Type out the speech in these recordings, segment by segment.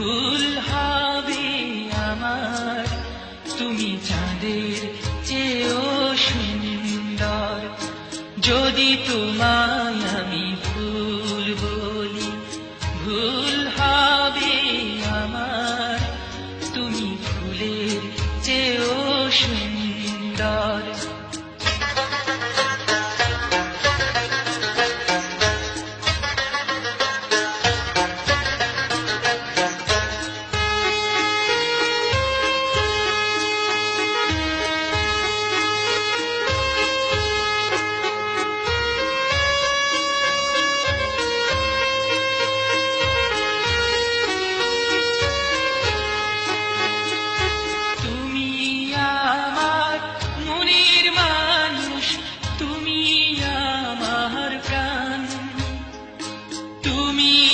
ভুল হবে আমার। তুমি চাঁদের চেয়েও সুন্দর। যদি তোমায় আমি ফুল তুমি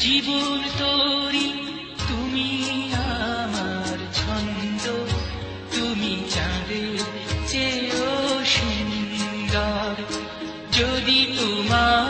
জীবন তোরি তুমি আমার ছন্দ তুমি চাঁদের চেয়েও সুন্দর। যদি তোমায়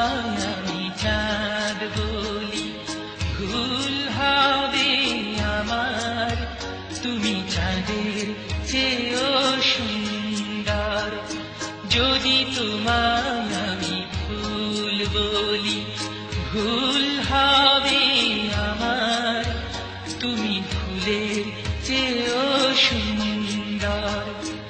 ভুল হবে আমার। তুমি চাঁদের চেয়েও সুন্দর। যদি তোমায় আমি ফুল বলি, ভুল হবে আমার। তুমি ফুলের চেয়েও সুন্দর।